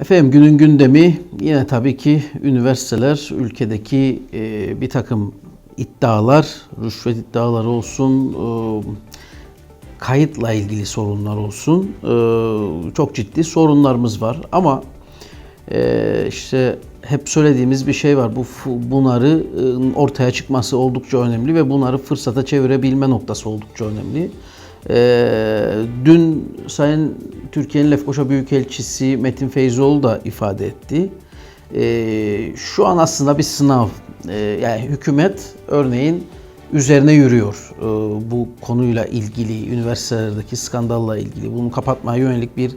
Efendim günün gündemi yine tabii ki üniversiteler ülkedeki e, bir takım iddialar, rüşvet iddiaları olsun, e, kayıtla ilgili sorunlar olsun. e, çok ciddi sorunlarımız var ama e, işte hep söylediğimiz bir şey var. Bu bunları e, ortaya çıkması oldukça önemli ve bunları fırsata çevirebilme noktası oldukça önemli. Ee, dün Sayın Türkiye'nin Lefkoşa Büyükelçisi Metin Feyzoğlu da ifade etti. Ee, şu an aslında bir sınav. Ee, yani hükümet örneğin üzerine yürüyor ee, bu konuyla ilgili, üniversitelerdeki skandalla ilgili. Bunu kapatmaya yönelik bir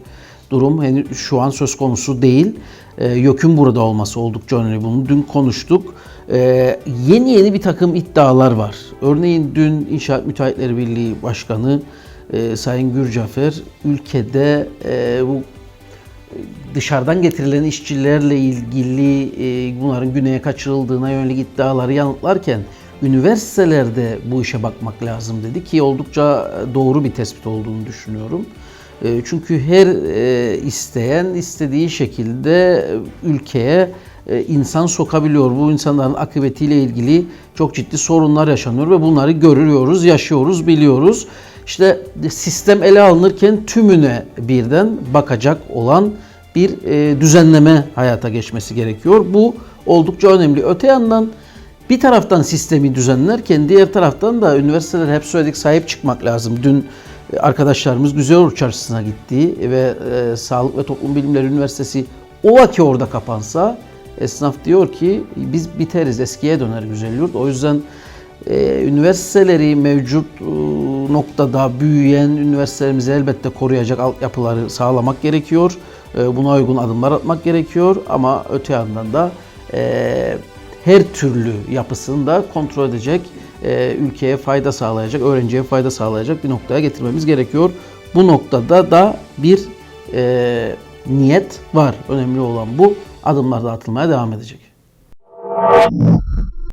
durum henüz şu an söz konusu değil. Ee, YÖK'ün burada olması oldukça önemli. Bunu dün konuştuk. Ee, yeni yeni bir takım iddialar var. Örneğin dün İnşaat Müteahhitleri Birliği Başkanı e, Sayın Gürcafer ülkede e, bu dışarıdan getirilen işçilerle ilgili e, bunların güneye kaçırıldığına yönelik iddiaları yanıtlarken üniversitelerde bu işe bakmak lazım dedi ki oldukça doğru bir tespit olduğunu düşünüyorum. E, Çünkü her e, isteyen istediği şekilde ülkeye e, insan sokabiliyor. Bu insanların akıbetiyle ilgili çok ciddi sorunlar yaşanıyor ve bunları görüyoruz, yaşıyoruz, biliyoruz. İşte sistem ele alınırken tümüne birden bakacak olan bir e, düzenleme hayata geçmesi gerekiyor. Bu oldukça önemli. Öte yandan bir taraftan sistemi düzenlerken diğer taraftan da üniversiteler hep söyledik sahip çıkmak lazım. Dün e, arkadaşlarımız Güzel Çarşısı'na gitti ve e, Sağlık ve Toplum Bilimleri Üniversitesi ola ki orada kapansa esnaf diyor ki biz biteriz eskiye döner Güzel Yurt. O yüzden üniversiteleri mevcut noktada büyüyen üniversitelerimizi elbette koruyacak altyapıları sağlamak gerekiyor. E, buna uygun adımlar atmak gerekiyor ama öte yandan da e, her türlü yapısını da kontrol edecek, e, ülkeye fayda sağlayacak, öğrenciye fayda sağlayacak bir noktaya getirmemiz gerekiyor. Bu noktada da bir e, niyet var. Önemli olan bu. Adımlar da atılmaya devam edecek.